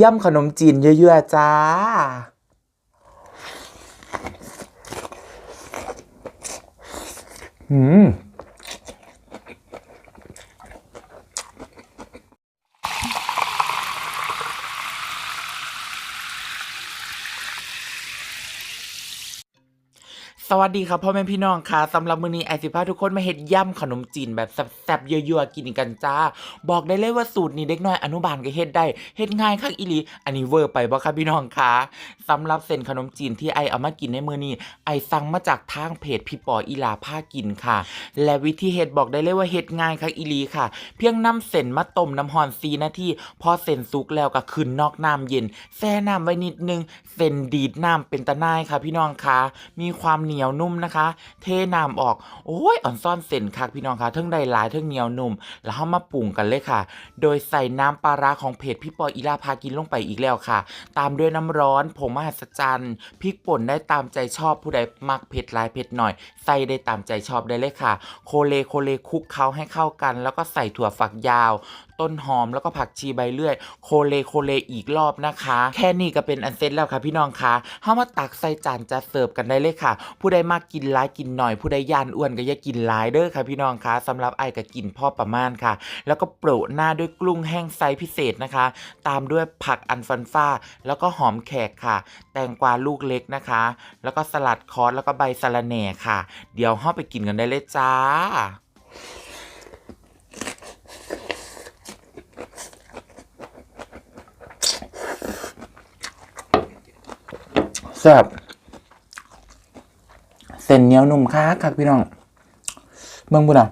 ย่ำขนมจีนเยอะๆจ้า อืม สวัสดีครับพ่อแม่พี่น้องค่ะสำหรับมื้อนี้ไอสิพาทุกคนมาเฮ็ดย่ำขนมจีนแบบแซ่บๆยั่วๆกินกันจ้า บอกได้เลยว่าสูตรนี้เด็กน้อยอนุบาลก็เฮ็ดได้เฮ็ดง่ายคักอีหลีอันนี้เวอร์ไปบ่ครับพี่น้องคะสำหรับเส้นขนมจีนที่ไอเอามากินในมื้อนี้ไอสั่งมาจากทางเพจพี่ปออีลาพากินค่ะ และวิธีเฮ็ดบอกได้เลยว่าเฮ็ดง่ายคักอีหลีค่ะ เพียงนำเส้นมาต้มน้ำร้อน4นาทีพอเส้นสุกแล้วก็ขึ้นนอกน้ำเย็นแช่น้ำไว้นิดนึงเส้นดีดน้ำเป็นตะนายค่ะพี่น้องคะมีความเหนียวนุ่มนะคะ เทน้ำออก โอ้ยอ่อนซ่อนเส้นคักพี่น้องคะเทั้งได้หลายเทั้งเหนียวนุ่ม แล้วเฮามาปรุงกันเลยค่ะ โดยใส่น้ำปลาร้าของเพจพี่ปออีลาพากินลงไปอีกแล้วค่ะ ตามด้วยน้ำร้อนผงมหัศจรรย์พริกป่นได้ตามใจชอบผู้ใดมักเผ็ดลายเผ็ดหน่อย ใส่ได้ตามใจชอบได้เลยค่ะ โคเลโคเลคุกเคล้าให้เข้ากัน แล้วก็ใส่ถั่วฝักยาว ต้นหอมแล้วก็ผักชีใบเลื่อย โคเลโคเลอีกรอบนะคะ แค่นี้ก็เป็นอันเสร็จแล้วค่ะพี่น้องคะเฮามาตักใส่จานจะเสิร์ฟกันได้เลยค่ะ ผู้ใดมากกินหลายกินหน่อย ผู้ใดย่านอ้วนก็อย่ากินหลายเด้อค่ะพี่น้องคะสำหรับไอ้ก็กินพ่อประมาณค่ะ แล้วก็โปรหน้าด้วยกลุ้งแห้งไซส์พิเศษนะคะ ตามด้วยผักอันฟันฟ้า แล้วก็หอมแขกค่ะ แตงกวาลูกเล็กนะคะ แล้วก็สลัดคอสแล้วก็ใบสะระแหน่ค่ะ เดี๋ยวเฮาไปกินกันได้เลยจ้า ซ่บเส้นเหนียวนุ่มค้าคักพี่น้องเบิ่งบุญอะ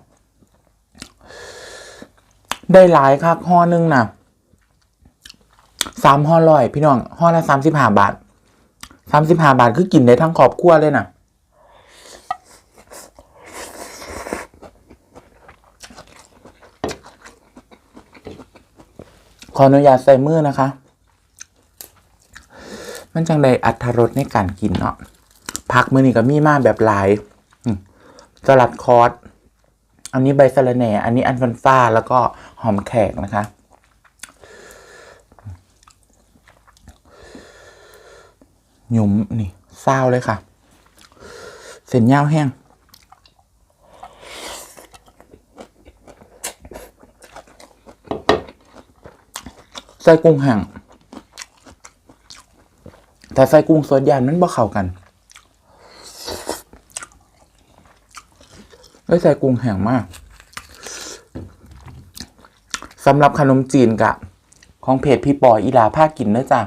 ได้หลายคักห่อหนึงน่ะสามห่อร้อยพี่น้องห่อละสามสิบห้าบาทสามสิบห้าบาทคือกินได้ทั้งครอบครัวเลยน่ะขออนุญาตใส่มือนะคะ มันจังได้อัตรสในการกินเนาะผักมือนี่ก็มีมากแบบหลายสลัดคอสอันนี้ใบสะระแหน่ อันนี้อันฟันฟ้าแล้วก็หอมแขกนะคะ หยุมนี่เศร้าเลยค่ะ เส้นยาวแห้ง ใส่กุ้งแห้ง แต่ใส่กุ้งสดยานมันบ่เข้ากันได้ใส่กุ้งแห้งมากสำหรับขนมจีนกะ ของเพจพี่ปอยอีลาพากินเนอะจ้ะ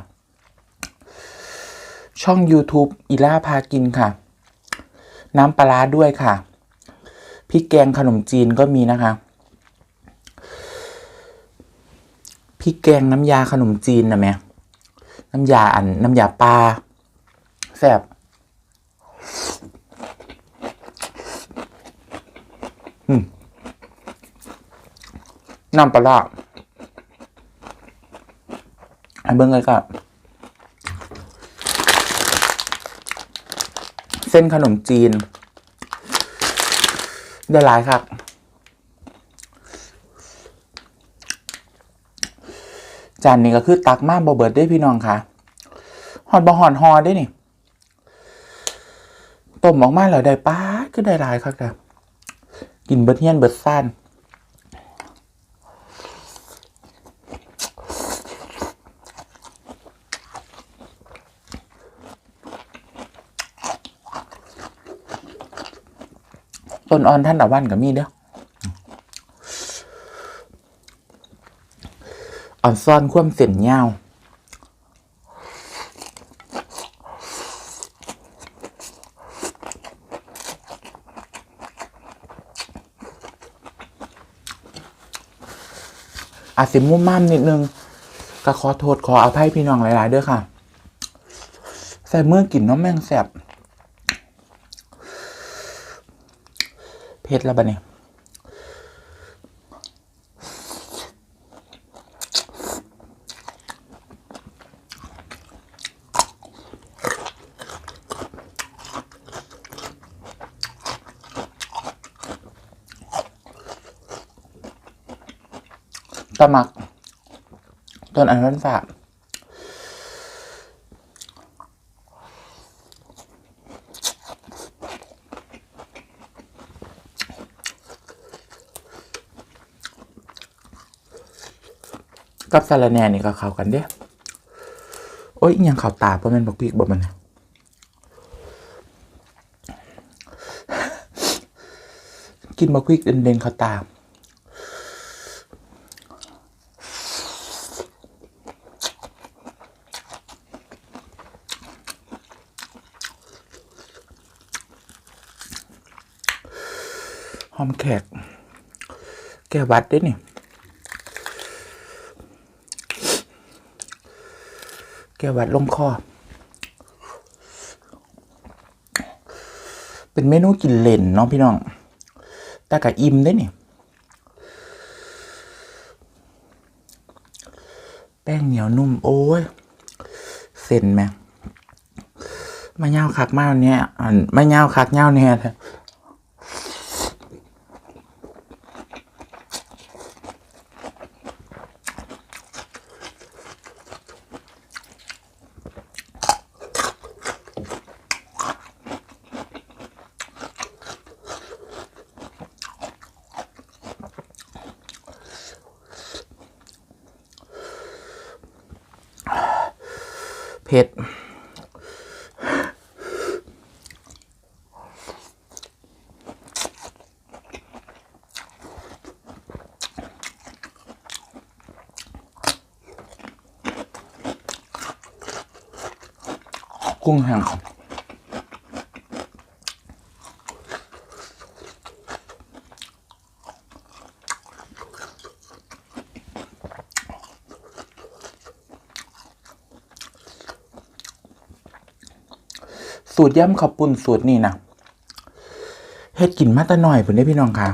ช่อง YouTube อีลาพากินค่ะ น้ำปลาร้าด้วยค่ะพริกแกงขนมจีนก็มีนะคะพริกแกงน้ำยาขนมจีนนะแม่ น้ำยาอันน้ำยาปลาแซ่บน้ำปลาร้าไอ้เบิ้งเลยก็เส้นขนมจีนได้หลายครับ จานนี้ก็คือตักมากบ่เบิดได้พี่น้องค่ะหอดบ่หอดฮอได้นี่ต้มออกมาแล้วได้ป้าก็ได้หลายครับแต่กินเบิดเฮียนเบิดซ่านต้นอ่อนท่านตะวันกับมีเด้อ อนซ่อนคว่ำเส้นยาวอาจสิมุ่มม่มนิดนึงก็ขอโทษขออภัยพี่น้องหลาย ๆ เด้อค่ะ ใส่เมื่อกินน้องแมงแสบเผ็ดแล้วบะเนี่ย ตะมักต้นอันนั้นฝากกับซาลาแนนี่ก็เข้ากันเด้โอ้ยยังข่าวตาเพราะมันบักพีกบ่มันนะกินบักพีกเด่นๆข่าวตา อมแขก แก้วัดด้วยนี่แก้วัดลงคอ เป็นเมนูกินเล่นเนาะพี่น้อง แต่กะอิ่มได้นี่ แป้งเหนียวนุ่ม โอ้ย เส้นแม่มาเงาคักมาเนี่ยอันมาเงาคักเงาเนี่ย เผ็ดกุ้งแห้ง สูตรย่ำข้าปุ้นสูตรนี่นะเฮ็ดกินมาตะหน่อยผมได้พี่น้องค่ะ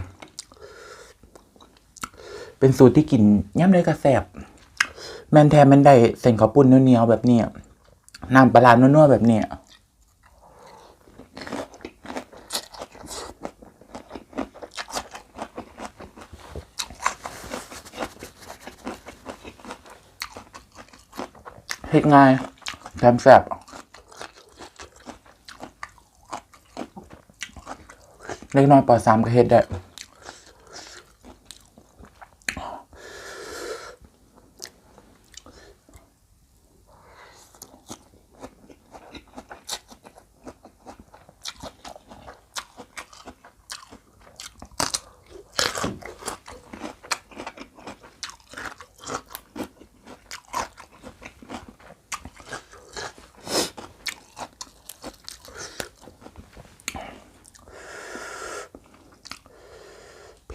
เป็นสูตรที่กินย่ำเลยกระแสบ แมนแทนแมนได้เส้นข้าปุ้นเหนียวๆแบบนี้น้ำปลาร้านัวๆแบบนี้เฮ็ดง่ายแถมแซ่บ เล็กน้อยปอดสามก็เฮ็ดได้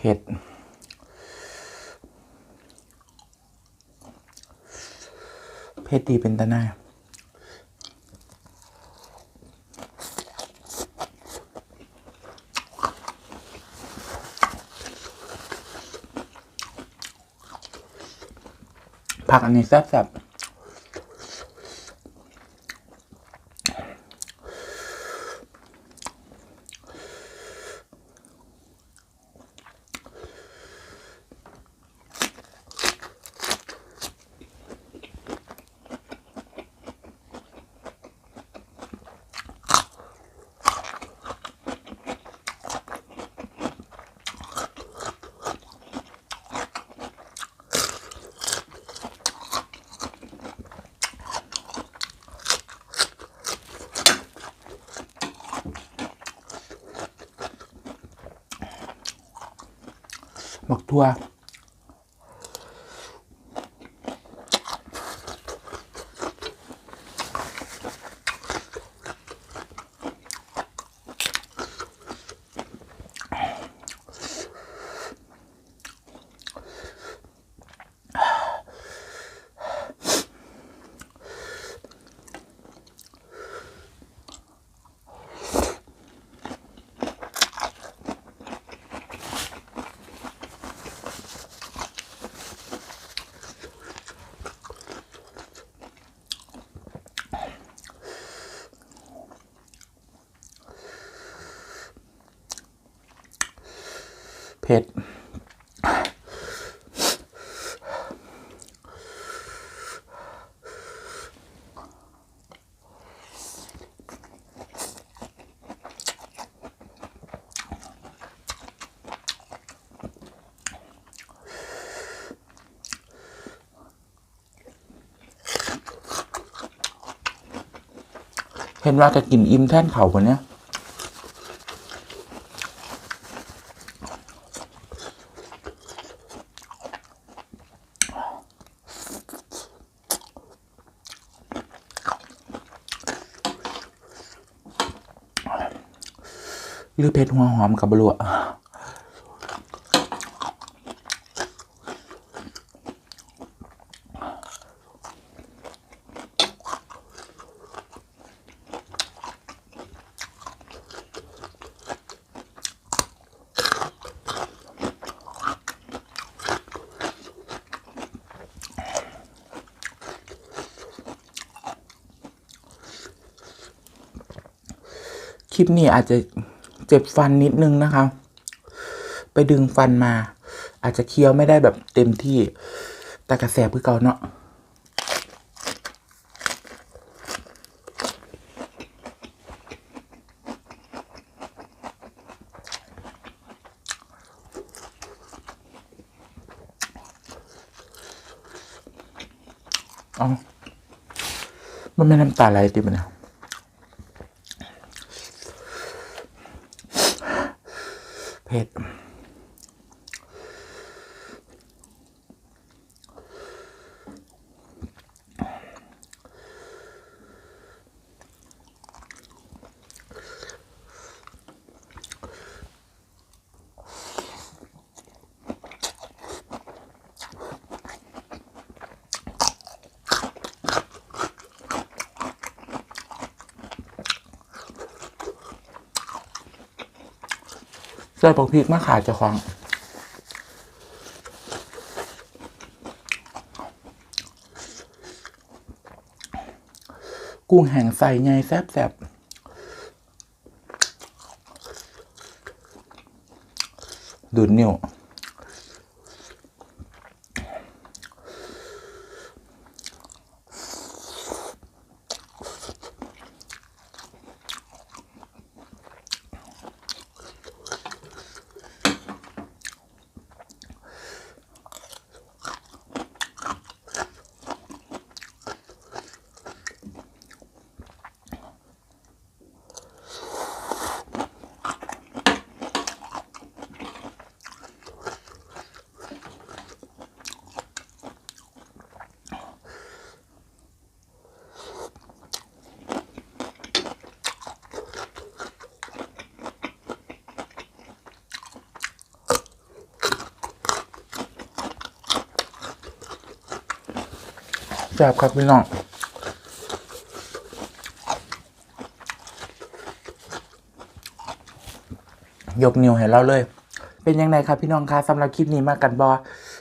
เผ็ด เผ็ดดีเป็นตาหน้าผักอันนี้แซ่บ ๆบั นว่าจะกินอิ่มแท่นเขาคนเนี้ยหรือเพชรหัวหอมกับบลัว ลิปนี้อาจจะเจ็บฟันนิดนึงนะคะ ไปดึงฟันมา อาจจะเคี้ยวไม่ได้แบบเต็มที่แต่กระแสเพื่อเก่าเนาะเอมันไม่น้ำตาไหลติมันนะ เผ็ด ใส่ปกพริกมาขายเจ้าของกุ้งแห้งใส่ไงแซบแซบดูดนิ้ว แซ่บครับพี่น้องยกนิ้วให้เราเลย เป็นยังไงครับพี่น้องคะสำหรับคลิปนี้มากกันบอ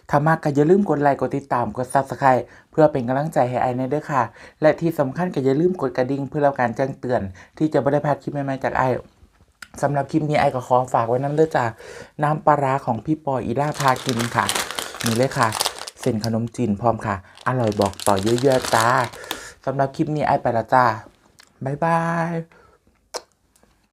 ถ้ามากก็อย่าลืมกดไลค์กดติดตามกด Subscribe เพื่อเป็นกำลังใจให้ไอในเด้อค่ะ และที่สำคัญก็อย่าลืมกดกระดิ่งเพื่อรับการแจ้งเตือน ที่จะไม่ได้พลาดคลิปใหม่ๆจากไอสำหรับคลิปนี้ไอก็ขอฝากไว้น้ำเด้อจ้าน้ำปลาร้าของพี่ปออีล่าพากินค่ะนี่เลยค่ะ เส้นขนมจีนพร้อมค่ะ อร่อยบอกต่อเยอะๆจ้าสำหรับคลิปนี้ไอไปละจ้า บ๊ายบาย